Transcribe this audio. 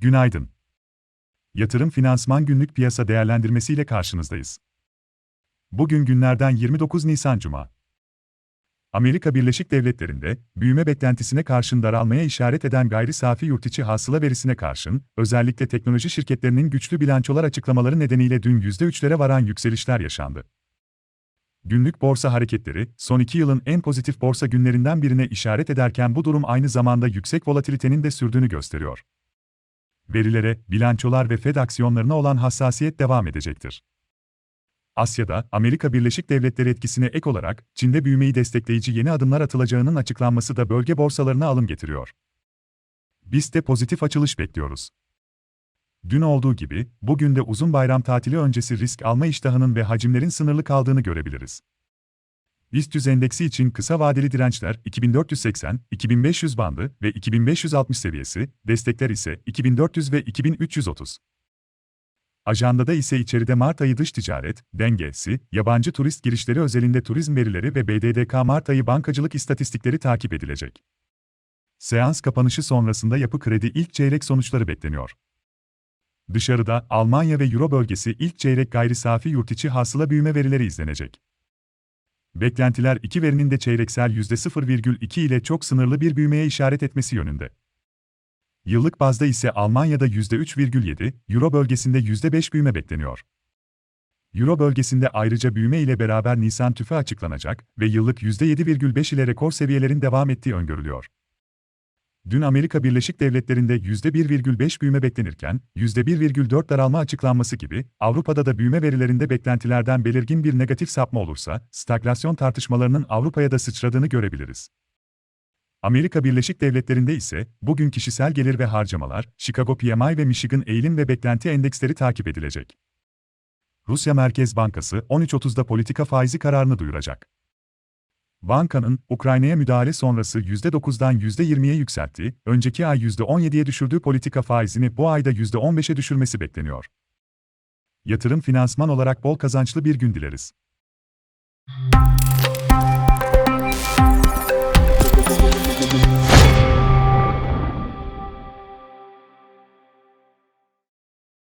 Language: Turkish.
Günaydın. Yatırım Finansman Günlük Piyasa Değerlendirmesi ile karşınızdayız. Bugün günlerden 29 Nisan Cuma. Amerika Birleşik Devletleri'nde büyüme beklentisine karşın daralmaya işaret eden gayri safi yurtiçi hasıla verisine karşın, özellikle teknoloji şirketlerinin güçlü bilançolar açıklamaları nedeniyle dün %3'lere varan yükselişler yaşandı. Günlük borsa hareketleri, son iki yılın en pozitif borsa günlerinden birine işaret ederken bu durum aynı zamanda yüksek volatilitenin de sürdüğünü gösteriyor. Verilere, bilançolar ve Fed aksiyonlarına olan hassasiyet devam edecektir. Asya'da, Amerika Birleşik Devletleri etkisine ek olarak, Çin'de büyümeyi destekleyici yeni adımlar atılacağının açıklanması da bölge borsalarına alım getiriyor. Biz de pozitif açılış bekliyoruz. Dün olduğu gibi, bugün de uzun bayram tatili öncesi risk alma iştahının ve hacimlerin sınırlı kaldığını görebiliriz. BIST 100 endeksi için kısa vadeli dirençler 2480, 2500 bandı ve 2560 seviyesi, destekler ise 2400 ve 2330. Ajandada ise içeride Mart ayı dış ticaret, dengesi, yabancı turist girişleri özelinde turizm verileri ve BDDK Mart ayı bankacılık istatistikleri takip edilecek. Seans kapanışı sonrasında yapı kredi ilk çeyrek sonuçları bekleniyor. Dışarıda Almanya ve Euro bölgesi ilk çeyrek gayri safi yurtiçi hasıla büyüme verileri izlenecek. Beklentiler iki verinin de çeyreksel %0,2 ile çok sınırlı bir büyümeye işaret etmesi yönünde. Yıllık bazda ise Almanya'da %3,7, Euro bölgesinde %5 büyüme bekleniyor. Euro bölgesinde ayrıca büyüme ile beraber Nisan tüfe açıklanacak ve yıllık %7,5 ile rekor seviyelerin devam ettiği öngörülüyor. Dün Amerika Birleşik Devletleri'nde %1,5 büyüme beklenirken, %1,4 daralma açıklanması gibi, Avrupa'da da büyüme verilerinde beklentilerden belirgin bir negatif sapma olursa, stagflasyon tartışmalarının Avrupa'ya da sıçradığını görebiliriz. Amerika Birleşik Devletleri'nde ise, bugün kişisel gelir ve harcamalar, Chicago PMI ve Michigan eğilim ve beklenti endeksleri takip edilecek. Rusya Merkez Bankası 13.30'da politika faizi kararını duyuracak. Bankanın, Ukrayna'ya müdahale sonrası %9'dan %20'ye yükselttiği, önceki ay %17'ye düşürdüğü politika faizini bu ayda %15'e düşürmesi bekleniyor. Yatırım finansman olarak bol kazançlı bir gün dileriz.